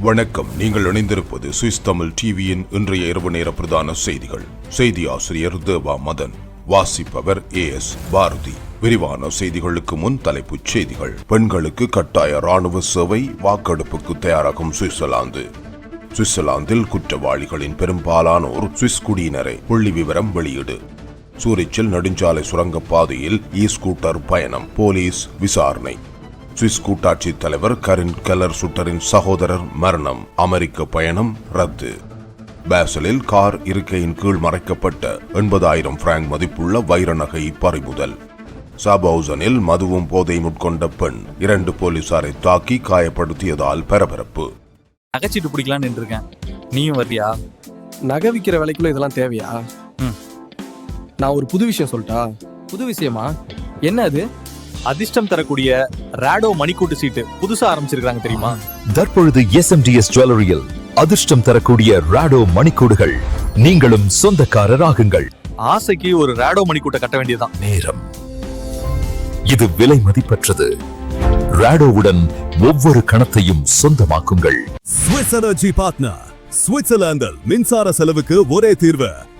வணக்கம். நீங்கள் இணைந்திருப்பது சுவிஸ் தமிழ் டிவியின் இன்றைய இரவு நேர பிரதான செய்திகள். செய்தி ஆசிரியர் தேவா மதன் வாசிப்பவர் ஏ எஸ் பாரதி. விரிவான செய்திகளுக்கு முன் தலைப்புச் செய்திகள். பெண்களுக்கு கட்டாய ராணுவ சேவை வாக்கெடுப்புக்கு தயாராகும் சுவிட்சர்லாந்து. சுவிட்சர்லாந்தில் குற்றவாளிகளின் பெரும்பாலானோர் சுவிஸ் குடியினரை புள்ளி விவரம் வெளியீடு. சூரிச்சில் நெடுஞ்சாலை சுரங்கப் பாதையில் இ ஸ்கூட்டர் பயணம் போலீஸ் விசாரணை. சுவிஸ் கூட்டாட்சி தலைவர் கரின் கெல்லர் சுட்டரின் சகோதரர் மரணம் அமெரிக்க பயணம் ரத்து. பேசலில் கார் இருக்கையின் கீழ் மறைக்கப்பட்ட எண்பதாயிரம் பிராங்க் மதிப்புள்ள வைர நகை பறிமுதல். சாபவுசனில் மதுவும் போதை உட்கொண்ட பெண் இரண்டு போலீசாரை தாக்கி காயப்படுத்தியதால் பரபரப்பு. நகைச்சீட்டு பிடிக்கலான்னு இருக்கேன் நீயும் வர்றியா? நகை விற்கிற விலைக்குள்ள இதெல்லாம் தேவையா? ம். நான் ஒரு புது விஷயம் சொல்லட்டா புது விஷயமா? என்ன அது? அதிர்ஷ்டம் தரக்கூடிய ராடோ மணிக்கூட்டு சீட்டு புதுசா ஆரம்பிச்சிருக்காங்க தெரியுமா? தற்பொழுது எஸ்எம்டிஎஸ் ஜுவல்லரியில் அதிர்ஷ்டம் தரக்கூடிய ராடோ மணிக்கூடுகள். நீங்களும் சொந்தக்காரர் ஆகுங்கள் ஆசைக்கு ஒரு ராடோ மணிக்கூட்டை கட்ட வேண்டியதுதான். நேரம். இது விலை மதிப்பற்றது. ராடோவுடன் ஒவ்வொரு கணத்தையும் சொந்தமாக்குங்கள். ஸ்விஸ் எனர்ஜி பார்ட்னர் சுவிட்சர்லாந்தில் மின்சார செலவுக்கு ஒரே தீர்வு.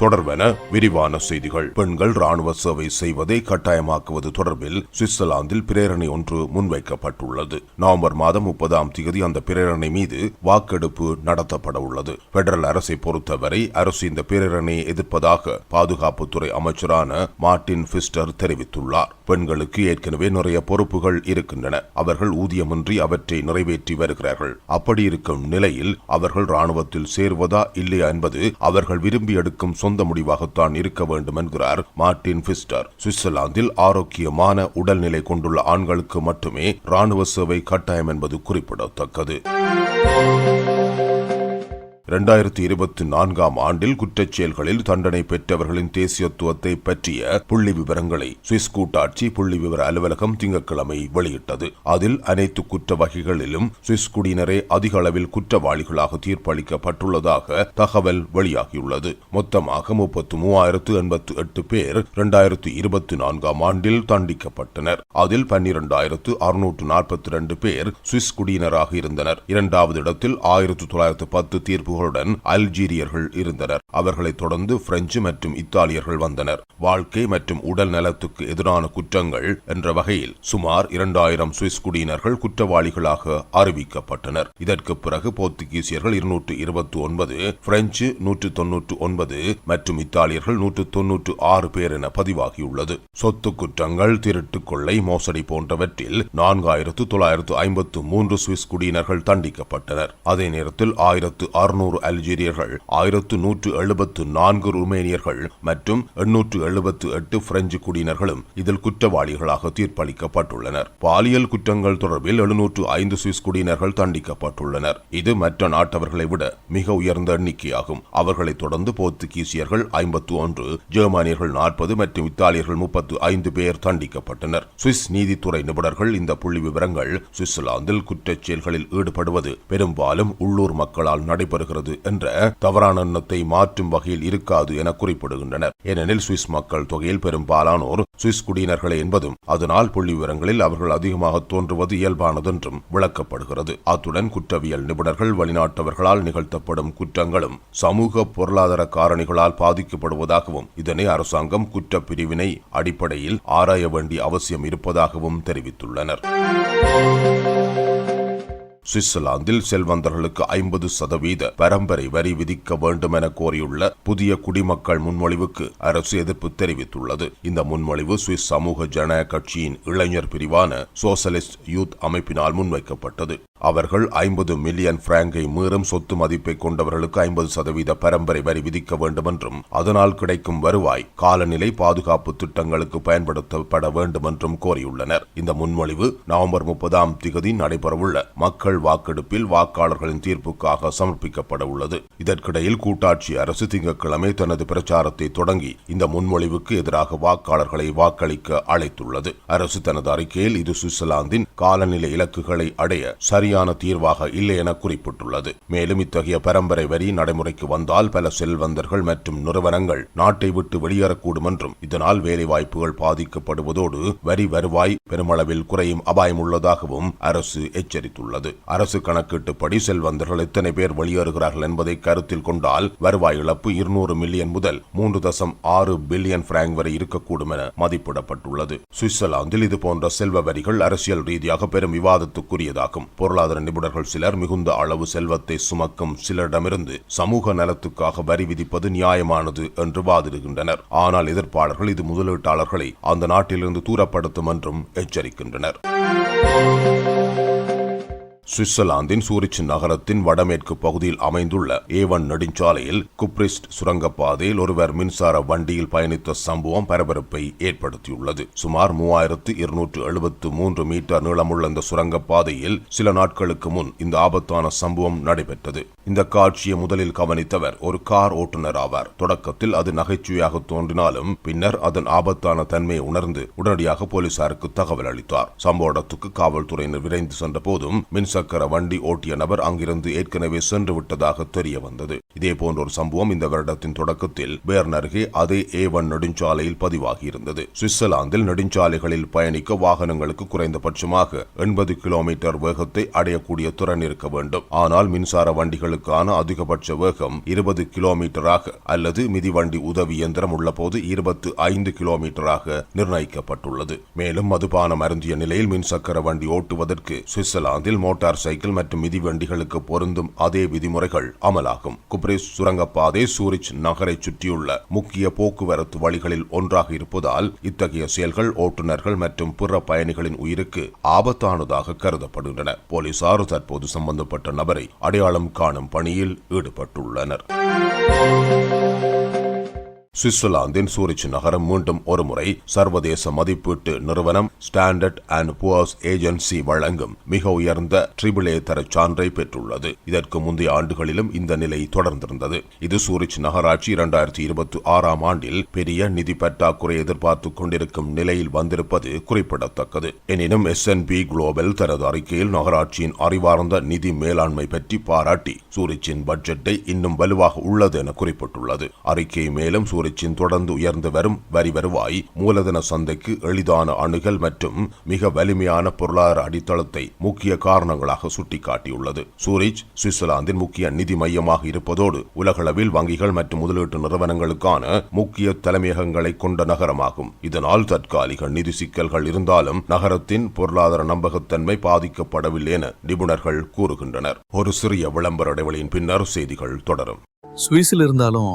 தொடர்பென விரிவான செய்திகள். பெண்கள் ராணுவ சேவை செய்வதை கட்டாயமாக்குவது தொடர்பில் சுவிட்சர்லாந்தில் பிரேரணை ஒன்று முன்வைக்கப்பட்டுள்ளது. நவம்பர் மாதம் முப்பதாம் தேதி அந்த பிரேரணை மீது வாக்கெடுப்பு நடத்தப்பட உள்ளது. பெடரல் அரசை பொறுத்தவரை அரசு இந்த பிரேரணையை எதிர்ப்பதாக பாதுகாப்புத்துறை அமைச்சரான மார்டின் பிஸ்டர் தெரிவித்துள்ளார். பெண்களுக்கு ஏற்கனவே நிறைய பொறுப்புகள் இருக்கின்றன. அவர்கள் ஊதியமின்றி அவற்றை நிறைவேற்றி வருகிறார்கள். அப்படி இருக்கும் நிலையில் அவர்கள் ராணுவத்தில் சேருவதா இல்லையா என்பது அவர்கள் விரும்பி எடுக்கும் சொந்த முடிவாகத்தான் இருக்க வேண்டும் என்கிறார் மார்டின் பிஸ்டர் சுவிட்சர்லாந்தில் ஆரோக்கியமான உடல்நிலை கொண்டுள்ள ஆண்களுக்கு மட்டுமே ராணுவ சேவை கட்டாயம் என்பது குறிப்பிடத்தக்கது. இரண்டாயிரத்தி இருபத்தி நான்காம் ஆண்டில் குற்றச் செயல்களில் தண்டனை பெற்றவர்களின் தேசியத்துவத்தை பற்றிய புள்ளி விவரங்களை சுவிஸ் கூட்டாட்சி புள்ளி விவர அலுவலகம் திங்கட்கிழமை வெளியிட்டது. அதில் அனைத்து குற்ற வகைகளிலும் சுவிஸ் குடியினரே அதிக அளவில் குற்றவாளிகளாக தீர்ப்பளிக்கப்பட்டுள்ளதாக தகவல் வெளியாகியுள்ளது. மொத்தமாக முப்பத்து மூவாயிரத்து எண்பத்து எட்டு பேர் இரண்டாயிரத்து இருபத்தி நான்காம் ஆண்டில் தண்டிக்கப்பட்டனர். அதில் பன்னிரண்டாயிரத்து அறுநூற்று நாற்பத்தி இரண்டு பேர் சுவிஸ் குடியினராக இருந்தனர். இரண்டாவது இடத்தில் ஆயிரத்து தொள்ளாயிரத்து பத்து தீர்ப்பு தீர்ப்புகளுடன் அல்ஜீரியர்கள் இருந்தனர். அவர்களைத் தொடர்ந்து பிரெஞ்சு மற்றும் இத்தாலியர்கள் வந்தனர். வாழ்க்கை மற்றும் உடல் நலத்துக்கு எதிரான குற்றங்கள் என்ற வகையில் சுமார் இரண்டாயிரம் சுவிஸ் குடியினர்கள் குற்றவாளிகளாக அறிவிக்கப்பட்டனர். இதற்கு பிறகு போர்த்துகீசியர்கள் இருநூற்று இருபத்தி ஒன்பது பிரெஞ்சு நூற்று தொன்னூற்று ஒன்பது மற்றும் இத்தாலியர்கள் நூற்று தொன்னூற்று ஆறு பேர் என பதிவாகியுள்ளது. சொத்து குற்றங்கள் திருட்டு கொள்ளை மோசடி போன்றவற்றில் நான்காயிரத்து தொள்ளாயிரத்து ஐம்பத்து மூன்று சுவிஸ் குடியினர்கள் தண்டிக்கப்பட்டனர். அதே நேரத்தில் ஆயிரத்து அறுநூறு அல்ஜீரியர்கள் ஆயிரத்து நூற்று எழுபத்து நான்கு ருமேனியர்கள் மற்றும் எண்ணூற்று எழுபத்து எட்டு பிரெஞ்சு குடியினர்களும் இதில் குற்றவாளிகளாக தீர்ப்பளிக்கப்பட்டுள்ளனர். பாலியல் குற்றங்கள் தொடர்பில் எழுநூற்று ஐந்து சுவிஸ் குடியினர்கள் தண்டிக்கப்பட்டுள்ளனர். இது மற்ற நாட்டவர்களை விட மிக உயர்ந்த எண்ணிக்கையாகும். அவர்களைத் தொடர்ந்து போர்த்துகீசியர்கள் ஐம்பத்து ஒன்று ஜெர்மானியர்கள் நாற்பது மற்றும் இத்தாலியர்கள் முப்பத்து ஐந்து பேர் தண்டிக்கப்பட்டனர். சுவிஸ் நீதித்துறை நிபுணர்கள் இந்த புள்ளி விவரங்கள் சுவிட்சர்லாந்தில் குற்றச் செயல்களில் ஈடுபடுவது பெரும்பாலும் உள்ளூர் மக்களால் நடைபெறுகிறது. என்ற தவறான எண்ணத்தை மாற்றும் வகையில் இருக்காது என குறிப்பிடுகின்றனர். ஏனெனில் சுவிஸ் மக்கள் தொகையில் பெரும்பாலானோர் சுவிஸ் குடியினர்களே என்பதும் அதனால் புள்ளி விவரங்களில் அவர்கள் அதிகமாக தோன்றுவது இயல்பானதென்றும் விளக்கப்படுகிறது. அத்துடன் குற்றவியல் நிபுணர்கள் வெளிநாட்டவர்களால் நிகழ்த்தப்படும் குற்றங்களும் சமூக பொருளாதார காரணிகளால் பாதிக்கப்படுவதாகவும் இதனை அரசாங்கம் குற்றப்பிரிவினை அடிப்படையில் ஆராய வேண்டிய அவசியம் இருப்பதாகவும் தெரிவித்துள்ளனர். சுவிட்சர்லாந்தில் செல்வந்தர்களுக்கு ஐம்பது சதவீத பரம்பரை வரி விதிக்க வேண்டும் என கோரியுள்ள புதிய குடிமக்கள் முன்மொழிவுக்கு அரசு எதிர்ப்பு தெரிவித்துள்ளது. இந்த முன்மொழிவு சுவிஸ் சமூக ஜனநாயக கட்சியின் இளைஞர் பிரிவான சோசலிஸ்ட் யூத் அமைப்பினால் முன்வைக்கப்பட்டது. அவர்கள் ஐம்பது மில்லியன் பிராங்கை மீறும் சொத்து மதிப்பை கொண்டவர்களுக்கு ஐம்பது சதவீத பரம்பரை வரி விதிக்க வேண்டும் என்றும் அதனால் கிடைக்கும் வருவாய் காலநிலை பாதுகாப்பு திட்டங்களுக்கு பயன்படுத்தப்பட வேண்டும் என்றும் கோரியுள்ளனர். இந்த முன்மொழிவு நவம்பர் முப்பதாம் திகதி நடைபெறவுள்ள மக்கள் வாக்கெடுப்பில் வாக்காளர்களின் தீர்ப்புக்காக சமர்ப்பிக்கப்பட உள்ளது. இதற்கிடையில் கூட்டாட்சி அரசு திங்கட்கிழமை தனது பிரச்சாரத்தை தொடங்கி இந்த முன்மொழிவுக்கு எதிராக வாக்காளர்களை வாக்களிக்க அழைத்துள்ளது. அரசு தனது அறிக்கையில் இது சுவிட்சர்லாந்தின் காலநிலை இலக்குகளை அடைய சரி சரியான தீர்வாக இல்லை என குறிப்பிட்டுள்ளது. மேலும் இத்தகைய பரம்பரை வரி நடைமுறைக்கு வந்தால் பல செல்வந்தர்கள் மற்றும் நிறுவனங்கள் நாட்டை விட்டு வெளியேறக்கூடும் என்றும் இதனால் வேலைவாய்ப்புகள் பாதிக்கப்படுவதோடு வரி வருவாய் பெருமளவில் குறையும் அபாயம் உள்ளதாகவும் அரசு எச்சரித்துள்ளது. அரசு கணக்கீட்டுப்படி செல்வந்தர்கள் எத்தனை பேர் வெளியேறுகிறார்கள் என்பதை கருத்தில் கொண்டால் வருவாய் இழப்பு இருநூறு மில்லியன் முதல் மூன்று தசம் ஆறு பில்லியன் பிராங்க் வரை இருக்கக்கூடும் என மதிப்பிடப்பட்டுள்ளது. சுவிட்சர்லாந்தில் இதுபோன்ற செல்வ வரிகள் அரசியல் ரீதியாக பெரும் விவாதத்துக்குரியதாகும். பொருளாதார நிபுணர்கள் சிலர் மிகுந்த அளவு செல்வத்தை சுமக்கும் சிலரிடமிருந்து சமூக நலத்துக்காக வரி விதிப்பது நியாயமானது என்று வாதிடுகின்றனர். ஆனால் எதிர்ப்பாளர்கள் இது முதலீட்டாளர்களை அந்த நாட்டிலிருந்து தூரப்படுத்தும் என்றும் எச்சரிக்கின்றனர். சுவிட்சர்லாந்தின் சூரிச் நகரத்தின் வடமேற்கு பகுதியில் அமைந்துள்ள ஏவன் நெடுஞ்சாலையில் குப்ரிஸ்ட் சுரங்கப்பாதையில் ஒருவர் மின்சார வண்டியில் பயணித்த சம்பவம் பரபரப்பை ஏற்படுத்தியுள்ளது. சுமார் மூவாயிரத்து இருநூற்று எழுபத்து மூன்று மீட்டர் நீளமுள்ள இந்த சுரங்கப்பாதையில் சில நாட்களுக்கு முன் இந்த ஆபத்தான சம்பவம் நடைபெற்றது. இந்த காட்சியை முதலில் கவனித்தவர் ஒரு கார் ஓட்டுநர் ஆவார். தொடக்கத்தில் அது நகைச்சுவையாக தோன்றினாலும் பின்னர் அதன் ஆபத்தான தன்மையை உணர்ந்து உடனடியாக போலீசாருக்கு தகவல் அளித்தார். சம்பவ இடத்துக்கு காவல்துறையினர் விரைந்து சென்ற போதும் இருசக்கர வண்டி ஓட்டிய நபர் அங்கிருந்து ஏற்கனவே சென்று விட்டதாக தெரிய வந்தது. இதேபோன்ற ஒரு சம்பவம் இந்த வருடத்தின் தொடக்கத்தில் பேர்ன் அருகே அதே ஏ ஒன் நெடுஞ்சாலையில் பதிவாகியிருந்தது. சுவிட்சர்லாந்தில் நெடுஞ்சாலைகளில் பயணிக்க வாகனங்களுக்கு குறைந்தபட்சமாக எண்பது கிலோமீட்டர் வேகத்தை அடையக்கூடிய திறன் இருக்க வேண்டும். ஆனால் மின்சார வண்டிகளுக்கான அதிகபட்ச வேகம் இருபது கிலோமீட்டராக அல்லது மிதிவண்டி உதவி இயந்திரம் உள்ளபோது இருபத்து ஐந்து கிலோமீட்டராக நிர்ணயிக்கப்பட்டுள்ளது. மேலும் மதுபானம் அருந்திய நிலையில் மின்சக்கர வண்டி ஓட்டுவதற்கு சுவிட்சர்லாந்தில் மோட்டார் சைக்கிள் மற்றும் மிதிவண்டிகளுக்கு பொருந்தும் அதே விதிமுறைகள் அமலாகும். குப்ரிஸ் சுரங்கப்பாதை சூரிச் நகரை சுற்றியுள்ள முக்கிய போக்குவரத்து வழிகளில் ஒன்றாக இருப்பதால் இத்தகைய செயல்கள் ஓட்டுநர்கள் மற்றும் பிற பயணிகளின் உயிருக்கு ஆபத்தானதாக கருதப்படுகின்றன. போலீசார் தற்போது சம்பந்தப்பட்ட நபரை அடையாளம் காணும் பணியில் ஈடுபட்டுள்ளனர். சுவிட்சர்லாந்தின் சூரிச் நகரம் மீண்டும் ஒருமுறை சர்வதேச மதிப்பீட்டு நிறுவனம் ஸ்டாண்டர்ட் அண்ட் புவர்ஸ் ஏஜென்சி வழங்கும் மிக உயர்ந்த ட்ரிபிள் ஏ தர சான்றை பெற்றுள்ளது. இதற்கு முந்தைய ஆண்டுகளிலும் இந்த நிலை தொடர்ந்திருந்தது. இது சூரிச் நகராட்சி இரண்டாயிரத்தி இருபத்தி ஆறாம் ஆண்டில் பெரிய நிதி பற்றாக்குறை எதிர்பார்த்துக் கொண்டிருக்கும் நிலையில் வந்திருப்பது குறிப்பிடத்தக்கது. எனினும் எஸ் என் பி குளோபல் தனது அறிக்கையில் நகராட்சியின் அறிவார்ந்த நிதி மேலாண்மை பற்றி பாராட்டி சூரிச்சின் பட்ஜெட்டை இன்னும் வலுவாக உள்ளது என குறிப்பிட்டுள்ளது. அறிக்கை மேலும் சூரிய சூரிச்சின் தொடர்ந்து உயர்ந்து வரும் வரி வருவாய் மூலதன சந்தைக்கு எளிதான அணுகல் மற்றும் மிக வலிமையான பொருளாதார அடித்தளத்தை முக்கிய காரணங்களாக சுட்டிக்காட்டியுள்ளது. சூரிச் சுவிட்சர்லாந்தின் முக்கிய நிதி மையமாக இருப்பதோடு உலகளவில் வங்கிகள் மற்றும் முதலீட்டு நிறுவனங்களுக்கான முக்கிய தலைமையகங்களை கொண்ட நகரமாகும். இதனால் தற்காலிக நிதி சிக்கல்கள் இருந்தாலும் நகரத்தின் பொருளாதார நம்பகத்தன்மை பாதிக்கப்படவில்லை என நிபுணர்கள் கூறுகின்றனர். ஒரு சிறிய விளம்பர இடைவெளியின் பின்னர் செய்திகள் தொடரும். சுவிஸில் இருந்தாலும்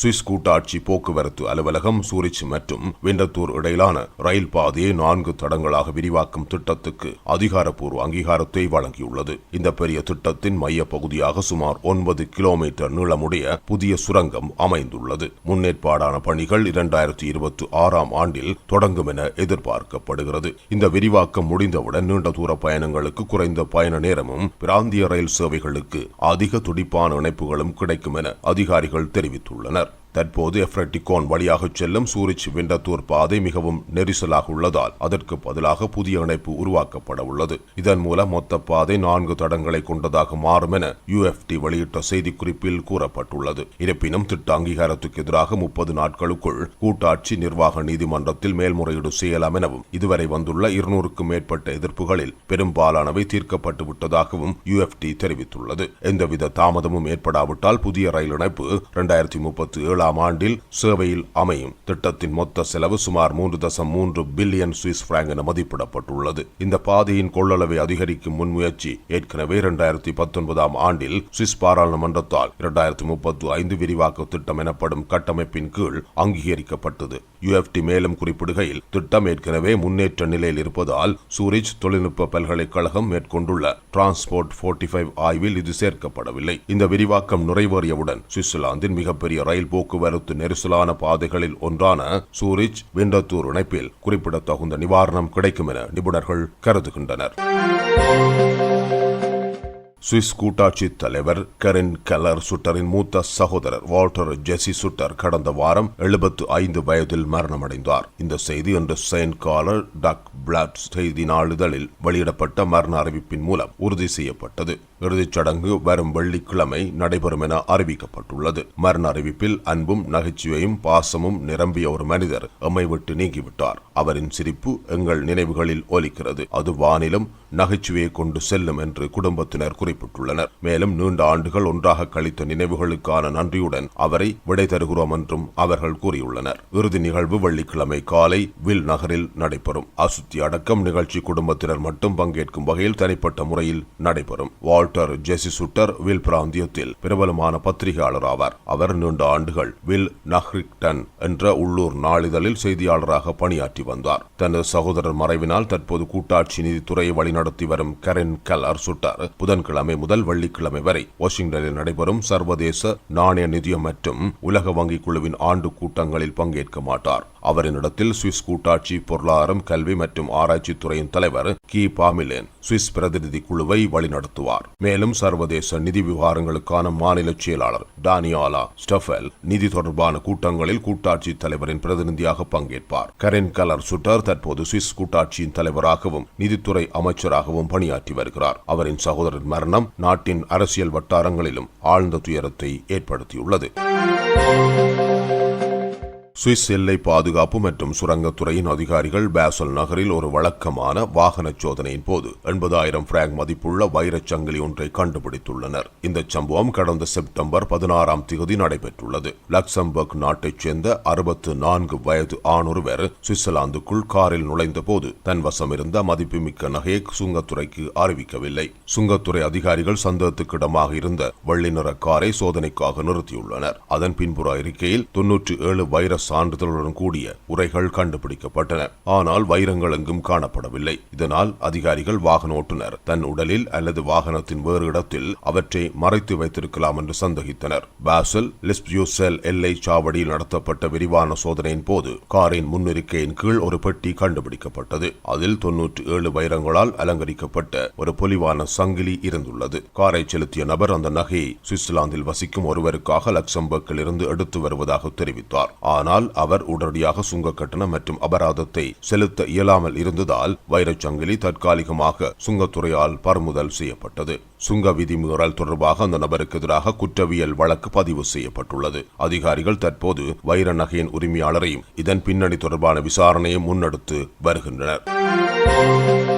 சுவிஸ் கூட்டாட்சி போக்குவரத்து அலுவலகம் சூரிச் மற்றும் விண்டத்தூர் இடையிலான ரயில் பாதையை நான்கு தடங்களாக விரிவாக்கும் திட்டத்துக்கு அதிகாரப்பூர்வ அங்கீகாரத்தை வழங்கியுள்ளது. இந்த பெரிய திட்டத்தின் மைய பகுதியாக சுமார் ஒன்பது கிலோமீட்டர் நீளமுடைய புதிய சுரங்கம் அமைந்துள்ளது. முன்னேற்பாடான பணிகள் இரண்டாயிரத்தி இருபத்தி ஆறாம் ஆண்டில் தொடங்கும் என எதிர்பார்க்கப்படுகிறது. இந்த விரிவாக்கம் முடிந்தவுடன் நீண்ட தூர பயணங்களுக்கு குறைந்த பயண நேரமும் பிராந்திய ரயில் சேவைகளுக்கு அதிக துடிப்பான இணைப்புகளும் கிடைக்கும் என அதிகாரிகள் தெரிவித்துள்ளனர். தற்போது எஃப்ரட்டிகோன் வழியாக செல்லும் சூரிச் விண்டத்தூர் பாதை மிகவும் நெரிசலாக உள்ளதால் அதற்கு பதிலாக புதிய இணைப்பு உருவாக்கப்பட உள்ளது. இதன் மூலம் மொத்த பாதை நான்கு தடங்களை கொண்டதாக மாறும் என யுஎஃப்டி வெளியிட்ட செய்திக்குறிப்பில் கூறப்பட்டுள்ளது. இருப்பினும் திட்ட அங்கீகாரத்துக்கு எதிராக முப்பது நாட்களுக்குள் கூட்டாட்சி நிர்வாக நீதிமன்றத்தில் மேல்முறையீடு செய்யலாம் எனவும் இதுவரை வந்துள்ள இருநூறுக்கும் மேற்பட்ட எதிர்ப்புகளில் பெரும்பாலானவை தீர்க்கப்பட்டு விட்டதாகவும் யுஎஃப்டி தெரிவித்துள்ளது. எந்தவித தாமதமும் ஏற்படாவிட்டால் புதிய ரயில் இணைப்பு இரண்டாயிரத்தி முப்பத்தி ஏழு ஏழாம் ஆண்டில் சேவையில் அமையும். திட்டத்தின் மொத்த செலவு சுமார் மூன்று தசம் மூன்று பில்லியன் சுவிஸ் பிராங்க் என மதிப்பிடப்பட்டுள்ளது. இந்த பாதையின் கொள்ளளவை அதிகரிக்கும் முன்முயற்சி ஏற்கனவே இரண்டாயிரத்தி பத்தொன்பதாம் ஆண்டில் சுவிஸ் பாராளுமன்றத்தால் இரண்டாயிரத்தி முப்பத்து ஐந்து விரிவாக்க திட்டம் எனப்படும் கட்டமைப்பின் கீழ் அங்கீகரிக்கப்பட்டது. யுஎஃப்டி மேலும் குறிப்பிடுகையில் திட்டம் ஏற்கனவே முன்னேற்ற நிலையில் இருப்பதால் சூரிச் தொழில்நுட்ப பல்கலைக்கழகம் மேற்கொண்டுள்ள டிரான்ஸ்போர்ட் 45 ஆய்வில் இது சேர்க்கப்படவில்லை. இந்த விரிவாக்கம் நிறைவேறியவுடன் சுவிட்சர்லாந்தின் மிகப்பெரிய ரயில் போக்குவரத்து நெரிசலான பாதைகளில் ஒன்றான சூரிச் விண்டத்தூர் இணைப்பில் குறிப்பிடத்தகுந்த நிவாரணம் கிடைக்கும் என நிபுணர்கள் கருதுகின்றனர். சுவிஸ் கூட்டாட்சி தலைவர் கரின் கலர் சுட்டரின் மூத்த சகோதரர் வால்டர் ஜெசி சுட்டர் கடந்த வாரம் எழுபத்து ஐந்து வயதில் மரணமடைந்தார். இந்த செய்தி இன்று செயின்ட் காலர் டக் பிளாட் செய்தி நாளிதழில் வெளியிடப்பட்ட மரண அறிவிப்பின் மூலம் உறுதி செய்யப்பட்டது. இறுதிச் சடங்கு வரும் வெள்ளிக்கிழமை நடைபெறும் என அறிவிக்கப்பட்டுள்ளது. மரண அறிவிப்பில் அன்பும் நகைச்சுவையும் பாசமும் நிரம்பிய ஒரு மனிதர் எம்மை விட்டு நீங்கிவிட்டார். அவரின் சிரிப்பு எங்கள் நினைவுகளில் ஒலிக்கிறது. அது வானிலும் நகைச்சுவையை கொண்டு செல்லும் என்று குடும்பத்தினர் குறிப்பிட்டுள்ளனர். மேலும் நீண்ட ஆண்டுகள் ஒன்றாக கழித்த நினைவுகளுக்கான நன்றியுடன் அவரை விடை தருகிறோம் என்றும் அவர்கள் கூறியுள்ளனர். இறுதி நிகழ்வு வெள்ளிக்கிழமை காலை வில் நகரில் நடைபெறும். அசுத்தி அடக்கம் நிகழ்ச்சி குடும்பத்தினர் மட்டும் பங்கேற்கும் வகையில் தனிப்பட்ட முறையில் நடைபெறும். வால்டர் ஜெசி சுட்டர் வில் பிராந்தியத்தில் பிரபலமான பத்திரிகையாளர் ஆவார். அவர் நீண்ட ஆண்டுகள் வில் நஹ்ரிக்டன் என்ற உள்ளூர் நாளிதழில் செய்தியாளராக பணியாற்றி வந்தார். தனது சகோதரர் மறைவினால் தற்போது கூட்டாட்சி நீதித்துறையை வழிநடத்தி வரும் கரென் கலர் சுட்டர் புதன்கிழமை முதல் வெள்ளிக்கிழமை வரை வாஷிங்டனில் நடைபெறும் சர்வதேச நாணய நிதியம் மற்றும் உலக வங்கி குழுவின் ஆண்டு கூட்டங்களில் பங்கேற்க மாட்டார். அவரின் இடத்தில் சுவிஸ் கூட்டாட்சி பொருளாதாரம் கல்வி மற்றும் ஆராய்ச்சி துறையின் தலைவர் கி பாமிலேன் சுவிஸ் பிரதிநிதி குழுவை வழிநடத்துவார். மேலும் சர்வதேச நிதி விவகாரங்களுக்கான மாநில செயலாளர் டானியாலா ஸ்டஃபெல் நிதி தொடர்பான கூட்டங்களில் கூட்டாட்சி தலைவரின் பிரதிநிதியாக பங்கேற்பார். கரென் கலர் சுட்டர் தற்போது சுவிஸ் கூட்டாட்சியின் தலைவராகவும் நிதித்துறை அமைச்சராகவும் பணியாற்றி வருகிறார். அவரின் சகோதரர் மரணம் நாட்டின் அரசியல் வட்டாரங்களிலும் ஆழ்ந்த துயரத்தை ஏற்படுத்தியுள்ளது. சுவிஸ் எல்லை பாதுகாப்பு மற்றும் சுரங்கத்துறையின் அதிகாரிகள் பேசல் நகரில் ஒரு வழக்கமான வாகன சோதனையின் போது எண்பதாயிரம் பிராங்க் மதிப்புள்ள வைரச் சங்கிலி ஒன்றை கண்டுபிடித்துள்ளனர். இந்த சம்பவம் கடந்த செப்டம்பர் பதினாறாம் தேதி நடைபெற்றுள்ளது. லக்சம்பர்க் நாட்டைச் சேர்ந்த அறுபத்து நான்கு வயது ஆணொருவர் சுவிட்சர்லாந்துக்குள் காரில் நுழைந்த போது தன் வசம் இருந்த மதிப்புமிக்க நகையை சுங்கத்துறைக்கு அறிவிக்கவில்லை. சுங்கத்துறை அதிகாரிகள் சந்தேகத்துக்கிடமாக இருந்த வெள்ளி நிற காரை சோதனைக்காக நிறுத்தியுள்ளனர். அதன் பின்புற அறிக்கையில் தொன்னூற்றி ஏழு வைரஸ் சான்றிதழுடன் கூடிய உரைகள் கண்டுபிடிக்கப்பட்டன. ஆனால் வைரங்கள் எங்கும் காணப்படவில்லை. இதனால் அதிகாரிகள் வாகன ஓட்டுநர் தன் உடலில் அல்லது வாகனத்தின் வேறு இடத்தில் அவற்றை மறைத்து வைத்திருக்கலாம் என்று சந்தேகித்தனர். பாசல் லிஸ்பியூசெல் எல்லை சாவடியில் நடத்தப்பட்ட விரிவான சோதனையின் போது காரின் முன்னிருக்கையின் கீழ் ஒரு பெட்டி கண்டுபிடிக்கப்பட்டது. அதில் தொன்னூற்றி ஏழு வைரங்களால் அலங்கரிக்கப்பட்ட ஒரு பொலிவான சங்கிலி இருந்துள்ளது. காரை செலுத்திய நபர் அந்த நகையை சுவிட்சர்லாந்தில் வசிக்கும் ஒருவருக்காக லக்சம்பர்க்கில் இருந்து எடுத்து வருவதாக தெரிவித்தார். ஆனால் அவர் உடனடியாக சுங்க கட்டணம் மற்றும் அபராதத்தை செலுத்த இயலாமல் இருந்ததால் வைரச்சங்கிலி தற்காலிகமாக சுங்கத்துறையால் பறிமுதல் செய்யப்பட்டது. சுங்க விதிமீறல் தொடர்பாக அந்த நபருக்கு எதிராக குற்றவியல் வழக்கு பதிவு செய்யப்பட்டுள்ளது. அதிகாரிகள் தற்போது வைர நகையின் உரிமையாளரையும் இதன் பின்னணி தொடர்பான விசாரணையை முன்னெடுத்து வருகின்றனர்.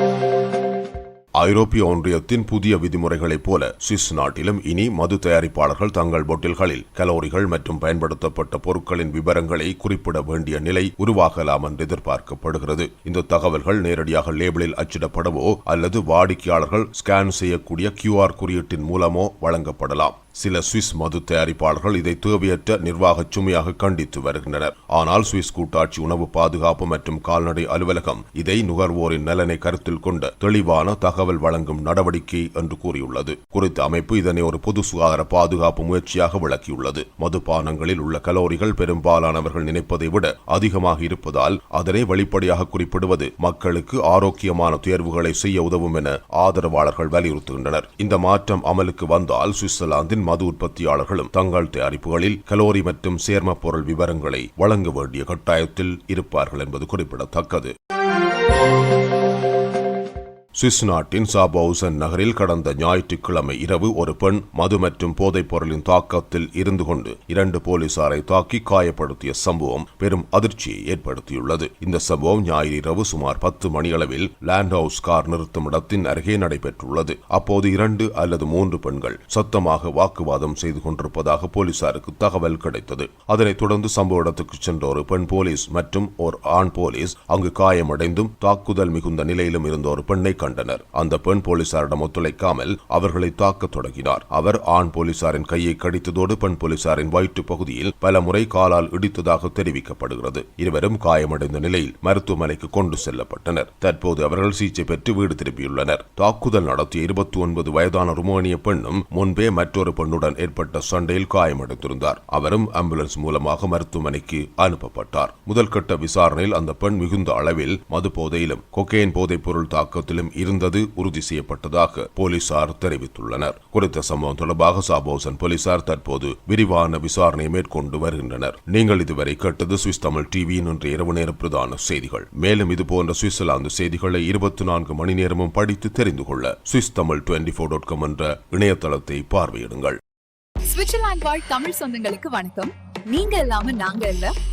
ஐரோப்பிய ஒன்றியத்தின் புதிய விதிமுறைகளைப் போல சுவிஸ் நாட்டிலும் இனி மது தயாரிப்பாளர்கள் தங்கள் பொட்டில்களில் கலோரிகள் மற்றும் பயன்படுத்தப்பட்ட பொருட்களின் விவரங்களை குறிப்பிட வேண்டிய நிலை உருவாகலாம் என்று எதிர்பார்க்கப்படுகிறது. இந்த தகவல்கள் நேரடியாக லேபிளில் அச்சிடப்படவோ அல்லது வாடிக்கையாளர்கள் ஸ்கேன் செய்யக்கூடிய கியூஆர் குறியீட்டின் மூலமோ வழங்கப்படலாம். சில சுவிஸ் மது தயாரிப்பாளர்கள் இதை தேவையற்ற நிர்வாக சுமையாக கண்டித்து வருகின்றனர். ஆனால் சுவிஸ் கூட்டாட்சி உணவு பாதுகாப்பு மற்றும் கால்நடை அலுவலகம் இதை நுகர்வோரின் நலனை கருத்தில் கொண்டு தெளிவான தகவல் வழங்கும் நடவடிக்கை என்று கூறியுள்ளது. குறித்த அமைப்பு இதனை ஒரு பொது சுகாதார பாதுகாப்பு முயற்சியாக விளக்கியுள்ளது. மதுபானங்களில் உள்ள கலோரிகள் பெரும்பாலானவர்கள் நினைப்பதை விட அதிகமாக இருப்பதால் அதனை வெளிப்படையாக குறிப்பிடுவது மக்களுக்கு ஆரோக்கியமான தேர்வுகளை செய்ய உதவும் என ஆதரவாளர்கள் வலியுறுத்துகின்றனர். இந்த மாற்றம் அமலுக்கு வந்தால் சுவிட்சர்லாந்தின் மது உற்பத்தியாளர்களும் தங்கள் தயாரிப்புகளில் கலோரி மற்றும் சேர்ம பொருள் விவரங்களை வழங்க வேண்டிய கட்டாயத்தில் இருப்பார்கள் என்பது குறிப்பிடத்தக்கது. சுவிஸ் நாட்டின் சாபவுசன் நகரில் கடந்த ஞாயிற்றுக்கிழமை இரவு ஒரு பெண் மது மற்றும் போதைப் பொருளின் தாக்கத்தில் இருந்து கொண்டு இரண்டு போலீசாரை தாக்கி காயப்படுத்திய சம்பவம் பெரும் அதிர்ச்சியை ஏற்படுத்தியுள்ளது. இந்த சம்பவம் ஞாயிறு இரவு சுமார் பத்து மணியளவில் லேண்ட் ஹவுஸ் கார் நிறுத்தும் இடத்தின் அருகே நடைபெற்றுள்ளது. அப்போது இரண்டு அல்லது மூன்று பெண்கள் சத்தமாக வாக்குவாதம் செய்து கொண்டிருப்பதாக போலீசாருக்கு தகவல் கிடைத்தது. அதனைத் தொடர்ந்து சம்பவ இடத்துக்கு சென்ற ஒரு பெண் போலீஸ் மற்றும் ஒரு ஆண் போலீஸ் அங்கு காயமடைந்தும் தாக்குதல் மிகுந்த நிலையிலும் இருந்த ஒரு பெண்ணை கண்டனர். அந்த பெண் போலீசாரிடம் ஒத்துழைக்காமல் அவர்களை தாக்க தொடங்கினார். அவர் ஆண் போலீசாரின் கையை கடித்ததோடு பெண் போலீசாரின் வயிற்று பகுதியில் பல முறை காலால் இடித்ததாக தெரிவிக்கப்படுகிறது. இருவரும் காயமடைந்த நிலையில் மருத்துவமனைக்கு கொண்டு செல்லப்பட்டனர். தற்போது அவர்கள் சிகிச்சை பெற்று வீடு திரும்பியுள்ளனர். தாக்குதல் நடத்திய இருபத்தி ஒன்பது வயதான ருமேனிய பெண்ணும் முன்பே மற்றொரு பெண்ணுடன் ஏற்பட்ட சண்டையில் காயமடைந்திருந்தார். அவரும் ஆம்புலன்ஸ் மூலமாக மருத்துவமனைக்கு அனுப்பப்பட்டார். முதல்கட்ட விசாரணையில் அந்த பெண் மிகுந்த அளவில் மது போதையிலும் கொக்கையின் போதைப் பொருள் தாக்கத்திலும் இருந்தது உறுதி செய்யப்பட்டதாக போலீசார் தெரிவித்துள்ளனர். குறித்த சம்பவம் தொடர்பாக சாபோசன் போலீசார் தற்போது விரிவான விசாரணை மேற்கொண்டு வருகின்றனர். நீங்கள் இதுவரை கேட்டது சுவிஸ் தமிழ் டிவியின் இன்று இரவு நேர பிரதான செய்திகள். மேலும் இதுபோன்ற சுவிட்சர்லாந்து செய்திகளை இருபத்தி நான்கு மணி நேரமும் படித்து தெரிந்து கொள்ள Swiss Tamil twenty four dot com என்ற இணையதளத்தை பார்வையிடுங்கள். சுவிட்சர்லாந்து வாழ் தமிழ் சொந்தங்களுக்கு வணக்கம். நீங்க இல்லாம நாங்க இல்ல.